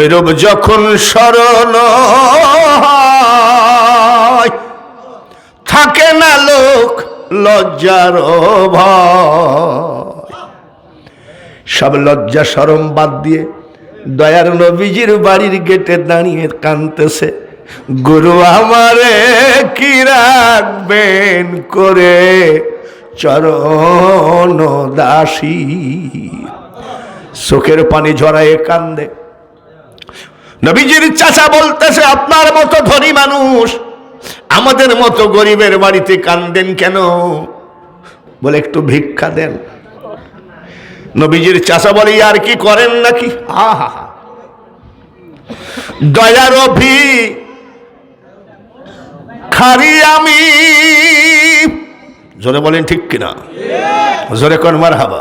ভৈরব যখন স্মরণ থাকে না লোক লজ্জার সব লজ্জা সরম বাদ দিয়ে দয়ার নবীজির বাড়ির গেটে দাঁড়িয়ে কানতেছে গুরু আমারে কি রাখবেন করে চরণ দাসী? চোখের পানি ঝরায়ে কান্দে নবীজির চাচা বলতেছে আপনার মতো ধনী মানুষ আমাদের মতো গরিবের বাড়িতে কান্দেন কেন? বলে একটু ভিক্ষা দেন। নবীজির চাচা বলে আর কি করেন নাকি? আহা দয়ার অভি খারি আমি। জোরে বলেন ঠিক কিনা? জোরে কোন মার হাবা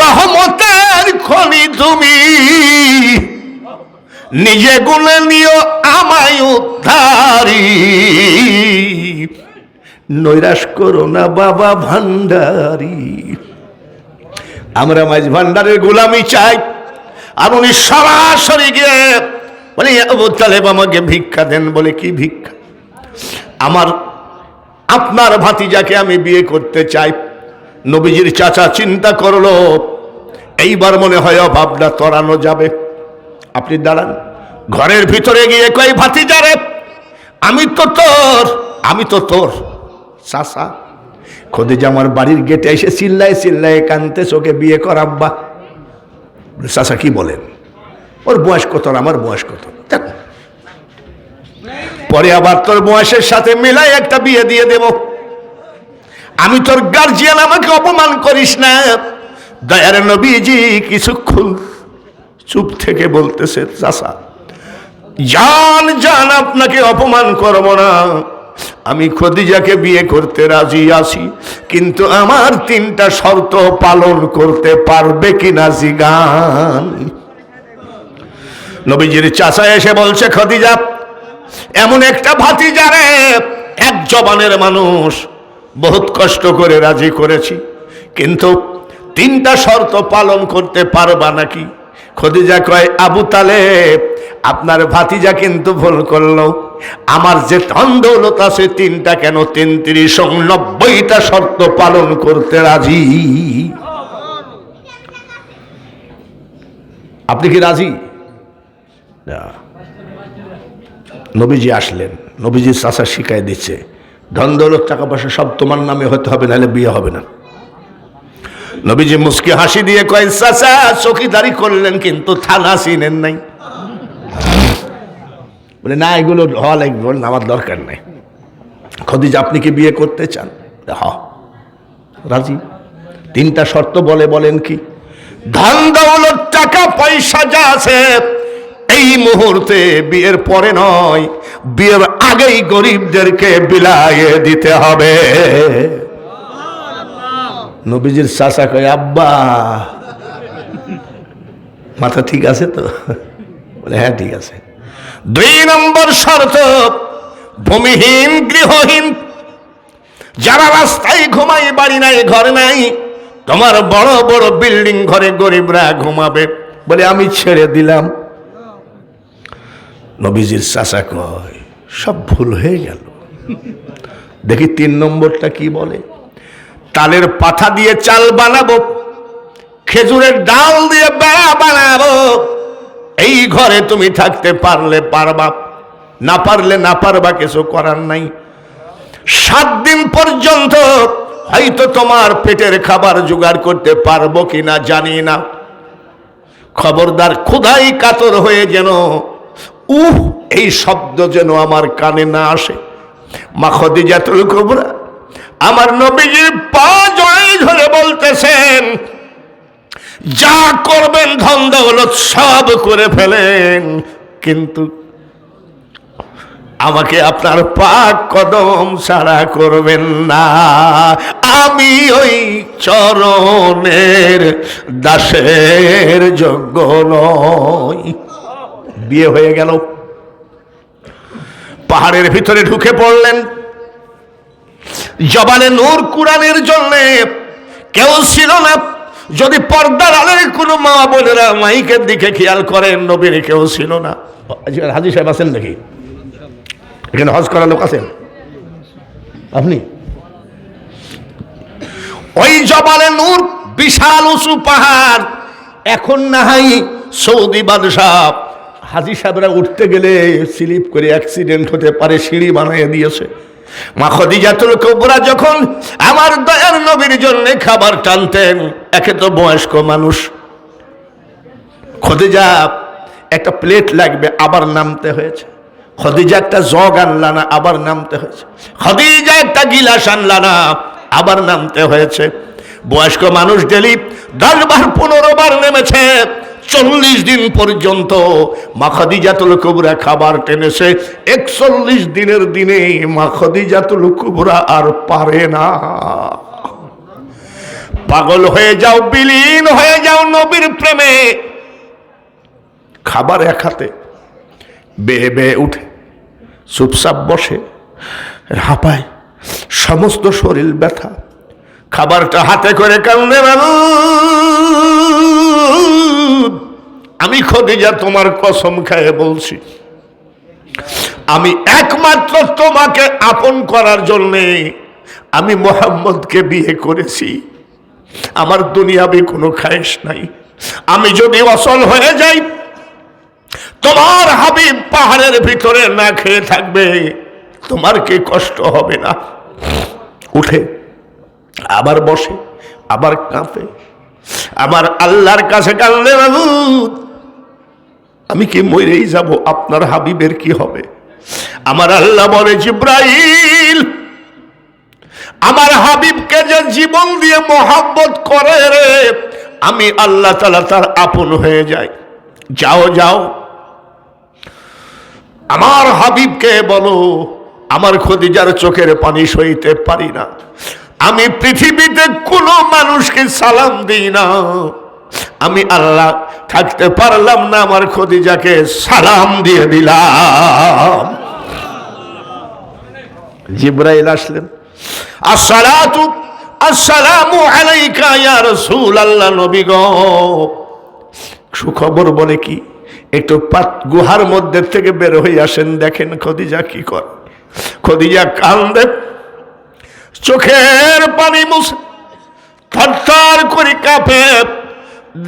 রহমতের খনি তুমি। নিজে গুলে নিও আমায় উদ্ধারি। নৈরাশ করো না বাবা ভান্ডারি আমরা মাঝ ভান্ডারের গোলামি চাই। আর উনি সরাসরি গিয়ে বলে আবু তালেব আমাকে ভিক্ষা দেন বলে কি ভিক্ষা? আমার, আপনার ভাতিজাকে আমি বিয়ে করতে চাই। নবীজির চাচা চিন্তা করল। এইবার মনে হয় অভাবটা তরানো যাবে। আপনি দাঁড়ান। ঘরের ভিতরে গিয়ে কই ভাতিজারে আমি তো তোর, আমি তো তোর। চাষা খদিজা আমার বাড়ির গেটে এসে চিল্লায় চিল্লায় কানতে চোখে বিয়ে করাব্বা চাষা কি বলেন? ওর বয়স কত আমার বয়স কত। পরে আবার তোর বয়সের সাথে মিলাই একটা বিয়ে দিয়ে দেব। আমি তোর গার্জিয়ান আমাকে অপমান করিস না। দয়ার নবীজি কিছুক্ষণ চুপ থেকে বলতেছে চাষা জান জান আপনাকে অপমান করব না। আমি খদিজাকে বিয়ে করতে রাজি আছি, কিন্তু আমার তিনটা শর্ত পালন করতে পারবে কিনা জিগান। নবীজির চাচা এসে বলছে, খদিজা, এমন একটা ভাতি ভাতিজারে এক জবানের মানুষ, বহুত কষ্ট করে রাজি করেছি, কিন্তু তিনটা শর্ত পালন করতে পারবা নাকি? খদিজা কয়, আবু তালেব আপনার ভাতিজা কিন্তু ভুল করল। আমার যে ধন দৌলত আছে, তিনটা কেন তেত্রিশ নব্বইটা শর্ত পালন করতে রাজি? আপনি কি রাজি? নবীজি আসলেন। নবীজি চাষা শিখাই দিচ্ছে, ধন দৌলত, টাকা পয়সা সব তোমার নামে হতে হবে, নাহলে বিয়ে হবে না। নবীজি মুসকি হাসি দিয়ে কয়, চাচা চকিদারি করলেন, কিন্তু থানা চিনেন নাই। বলে, না, এগুলো হওয়া লাগবে। আমার দরকার নাই। খদিজা, আপনি কি বিয়ে করতে চান? হ। রাজি। তিনটা শর্ত বলে, বলেন কি? ধান দৌলত টাকা, পয়সা যা আছে, এই মুহূর্তে বিয়ের পরে নয়, বিয়ের আগেই গরিবদেরকে বিলাইয়ে দিতে হবে। নবীজির চাষা কয়, আব্বা, মাথা ঠিক আছে তো? বলে হ্যাঁ ঠিক আছে। দুই নম্বর শর্ত, ভূমিহীন, গৃহহীন। যারা রাস্তায় ঘুমাই বাড়ি নাই, ঘর নাই, তোমার বড় বড় বিল্ডিং ঘরে গরিবরা ঘুমাবে বলে আমি ছেড়ে দিলাম। নবীজির চাচা কয়, সব ভুল হয়ে গেল। দেখি তিন নম্বরটা কি বলে? তালের পাথা দিয়ে চাল বানাবো, খেজুরের ডাল দিয়ে বেড়া বানাবো। এই ঘরে তুমি থাকতে পারলে পারবা। না পারলে না পারবা কিছু করার নাই। সাত দিন পর্যন্ত হয়তো তোমার পেটের খাবার জোগাড় করতে পারব কিনা জানি না। খবরদার ক্ষুধাই কাতর হয়ে যেন, উহ, এই শব্দ যেন আমার কানে না আসে। মা খদিজাতুল কুবরা আমার নবীজির পা জড়াই ধরে বলতেছেন যা করবেন ধন দৌলত সব করে ফেলেন। কিন্তু আমাকে আপনার পাক কদম ছাড়া করবেন না। আমি ওই চরণের দাসের যোগ্য নই। বিয়ে হয়ে গেল। পাহাড়ের ভিতরে ঢুকে পড়লেন। জবানে নূর কুরানের জন্য কেউ ছিল না। যদি পর্দার আলের কোনো মা বোনেরা মাইকের দিকে খেয়াল করেন, নবীর কেউ ছিল না। হাজি সাহেব আছেন নাকি? এখানে হজ করা লোক আছেন? আপনি? ওই জবালে নূর, বিশাল উঁচু পাহাড়। এখন না হয় সৌদি বাদশাহ। হাজি সাহেবরা উঠতে গেলে স্লিপ করে অ্যাক্সিডেন্ট হতে পারে, সিঁড়ি বানিয়ে দিয়েছে। মা খদিজাতুল কুবরা যখন আমার দয়ার নবীর জন্য খাবার টানতেন। একে তো বয়স্ক মানুষ। খদিজা, একটা প্লেট লাগবে, আবার নামতে হয়েছে। খদিজা একটা জগ আনলা না, আবার নামতে হয়েছে। খদিজা একটা গিলাস আনলা না, আবার নামতে হয়েছে। বয়স্ক মানুষ ডেলি দশ বার পনেরো বার নেমেছে। চল্লিশ দিন পর্যন্ত মাখাদিজাতুল কুবরা খাবার টেনেছে। একচল্লিশ দিনের দিনে মাখাদিজাতুল কুবরা আর পারে না। পাগল হয়ে যাও, বিলীন হয়ে যাও নবীর প্রেমে। খাবার এক হাতে, বেয়ে বেয়ে উঠে, চুপচাপ বসে, হাঁপায়, সমস্ত শরীর ব্যথা। খাবারটা হাতে করে কান্দে আমি খদিজা তোমার কসম খায়ে বলছি, আমি একমাত্র তোমাকে আপন করার জন্যে আমি মোহাম্মদকে বিয়ে করেছি। আমার দুনিয়াবি কোনো খায়েশ নাই। আমি যদি অসল হয়ে যাই, তোমার হাবিব পাহাড়ের ভিতরে না খেয়ে থাকবে, তোমার কি কষ্ট হবে না? উঠে, আবার বসে, আবার কাঁপে, আমার আল্লাহর কাছে কান্দে আমি কি মরেই যাব? আপনার হাবিবের কি হবে? আমার আল্লাহ বলে, জিব্রাইল আমার হাবিবকে যে জীবন দিয়ে মোহাব্বত করে রে, আমি আল্লাহ তালা তার আপন হয়ে যাই। যাও যাও। আমার হাবিবকে বলো, আমার খদিজার চোখের পানি সইতে পারি না। আমি পৃথিবীতে কোনো মানুষকে সালাম দিই না। আমি আল্লাহ থাকতে পারলাম না, আমার খদিজাকে সালাম দিয়ে দিলাম। জিব্রাইল আসলেন। নবী সুখবর বলে কি, একটু পাত গুহার মধ্যে থেকে বের হয়ে আসেন, দেখেন খদিজা কি কর। খদিজা কান্দে, চোখের পানি মুছে, থরথর করে কাঁপে,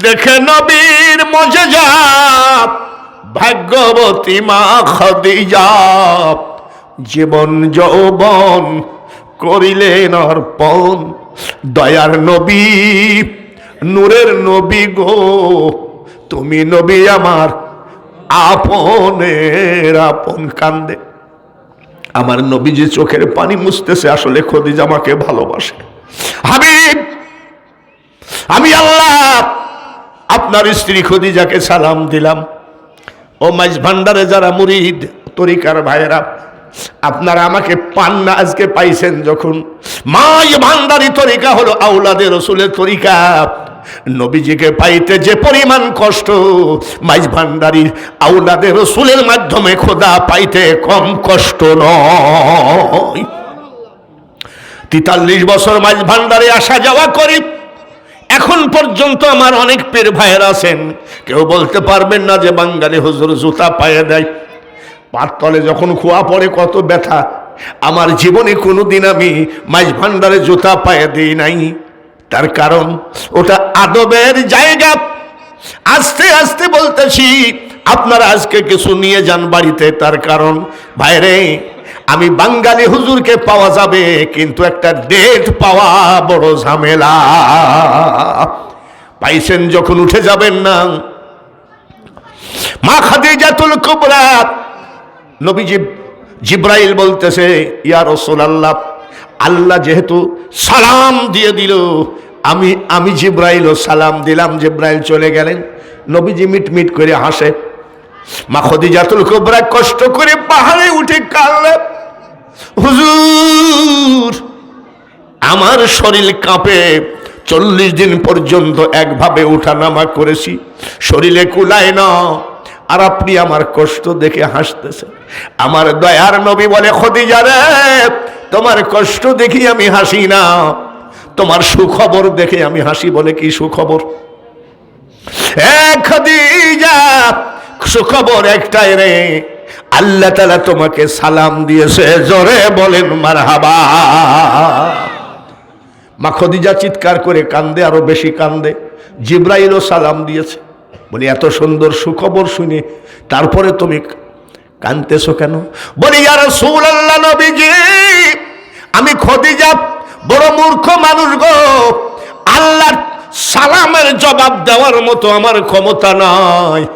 দেখে নবীর মজে যা ভাগ্যবতী মা খদিজা। জীবন যৌবন করিলেন অর্পণ। দয়ার নবী, নূরের নবী গো, তুমি নবী আমার আপনের আপন কান্দে। আমার নবী যে চোখের পানি মুছতেছে, আসলে খদিজা আমাকে ভালোবাসে। হাবিব, আমি আল্লাহ আপনার স্ত্রী খদিজাকে সালাম দিলাম। ও মাইজ ভান্ডারে যারা মুরিদ, তরিকার ভাইয়েরা আপনারা আমাকে পান না, আজকে পাইছেন যখন। মাই ভান্ডারি তরিকা হলো আউলাদের রসুলের তরিকা। নবীজিকে পাইতে যে পরিমাণ কষ্ট, মাইজ ভান্ডারির আউলাদের রসুলের মাধ্যমে খোদা পাইতে কম কষ্ট নয়। তেতাল্লিশ বছর মাইজ ভান্ডারে আসা যাওয়া করি, এখন পর্যন্ত আমার অনেক পের ভাইয়ের আছেন। কেউ বলতে পারবেন না যে বাঙালি হুজুর জুতা পায়ে দেয়। পাততলে যখন খোয়া পড়ে কত ব্যথা, আমার জীবনে কোনোদিন আমি মাইজ ভান্ডারে জুতা পায়ে দিই নাই। তার কারণ, ওটা আদবের জায়গা। আস্তে আস্তে বলতেছি, আপনারা আজকে কিছু নিয়ে যান বাড়িতে, তার কারণ বাইরে আমি বাঙালি হুজুরকে পাওয়া যাবে, কিন্তু একটা ডেট পাওয়া বড় ঝামেলা। পাইছেন যখন উঠে যাবেন না। মা খাদিজাতুল কুবরা নবীজি জিব্রাইল বলতেছে, ইয়া রাসূলুল্লাহ, আল্লাহ আল্লাহ যেহেতু সালাম দিয়ে দিল, আমি আমি জিব্রাইলও সালাম দিলাম, জিব্রাইল চলে গেলেন। নবীজি মিট মিট করে হাসে। মা খদিজাতুল কুবরা কষ্ট করে পাহাড়ে উঠে কাঁদলে। হুজুর, আমার শরীর কাঁপে, চল্লিশ দিন পর্যন্ত একভাবে উঠানামা করেছি। শরীরে কুলায় না আর আপনি আমার কষ্ট দেখে হাসতেছেন। আমার দয়ার নবী বলে, খদিজা রে, তোমার কষ্ট দেখি আমি হাসি না। তোমার সুখবর দেখে আমি হাসি বলে কি সুখবর? সুখবর একটাই রে, আল্লাহ তালা তোমাকে সালাম দিয়েছে, জোরে বলেন, মারহাবা। মা খদিজা চিৎকার করে কান্দে, আরও বেশি কান্দে। জিব্রাইলও সালাম দিয়েছে। বলি, এত সুন্দর সুখবর শুনে, তারপরে তুমি কানতেছো কেন? বলি আর সুল আল্লাহ নবীজি, আমি খদিজা, বড় মূর্খ মানুষ গো। আল্লাহর সালামের জবাব দেওয়ার মতো আমার ক্ষমতা নাই।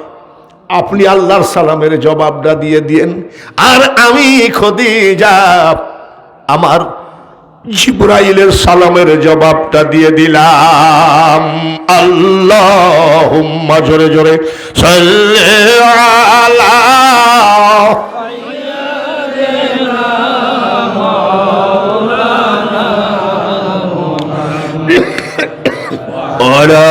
আপনি আল্লাহর সালামের জবাবটা দিয়ে দিয়েন। আর আমি খদিজা, আমার জিব্রাইলের সালামের জবাবটা দিয়ে দিলাম। আল্লাহ জোরে জোরে সাল্লে আলা ওরা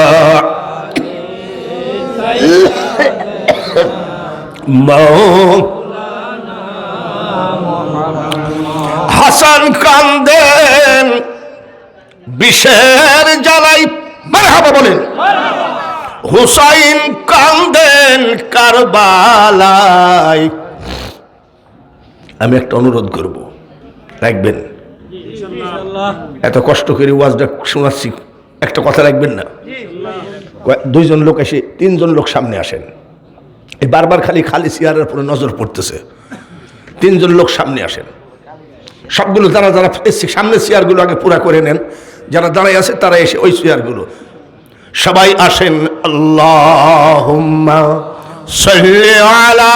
মৌ হাসান কান্দেন বিষের হুসাইন কান্দেন কারবালাই আমি একটা অনুরোধ করব। রাখবেন? এত কষ্ট করে ওয়াজটা শোনাচ্ছি, একটা কথা রাখবেন না? দুইজন লোক এসে, তিনজন লোক সামনে আসেন। এই বারবার খালি খালি চেয়ারের উপরে নজর পড়তেছে। তিনজন লোক সামনে আসেন। সবগুলো যারা যারা সামনে চেয়ারগুলো আগে পুরা করে নেন। যারা দাঁড়ায় আছে, তারা এসে ওই চেয়ারগুলো সবাই আসেন আল্লাহ আলা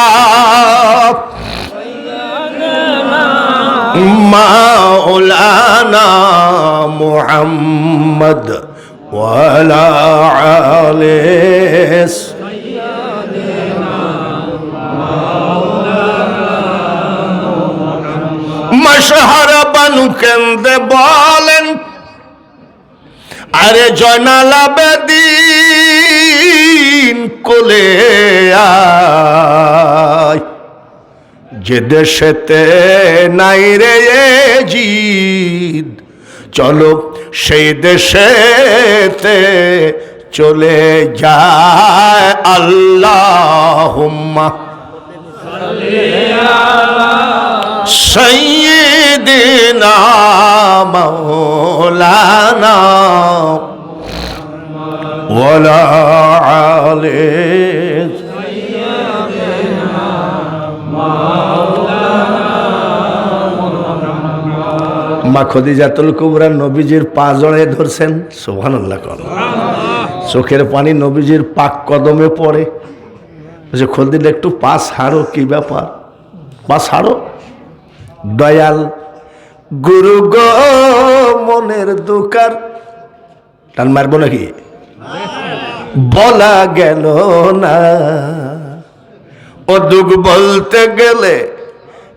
মাওলানা মুহাম্মদ ওয়ালা আলিস মশহর বানু কেন্দ্রে বলেন আরে জয়নাল আবেদিন কোলে যে দেশেতে নাই রে জিদ, চলো সেই দেশেতে চলে যায় আল্লাহ সৈয়দিনা মৌলানা ওলা আলে মা কুবরা নবীজির পা জড়ায় ধরছেন, সুবহানাল্লাহ কর। চোখের পানি নবীজির পাক কদমে পড়ে। যে খদিল একটু পা ছাড়ো, কি ব্যাপার? পা ছাড়ো? দয়াল গুরু গো, মনের দুকার। টান মারবো নাকি? বলা গেল না। ও দুঃখ বলতে গেলে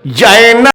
যায় না।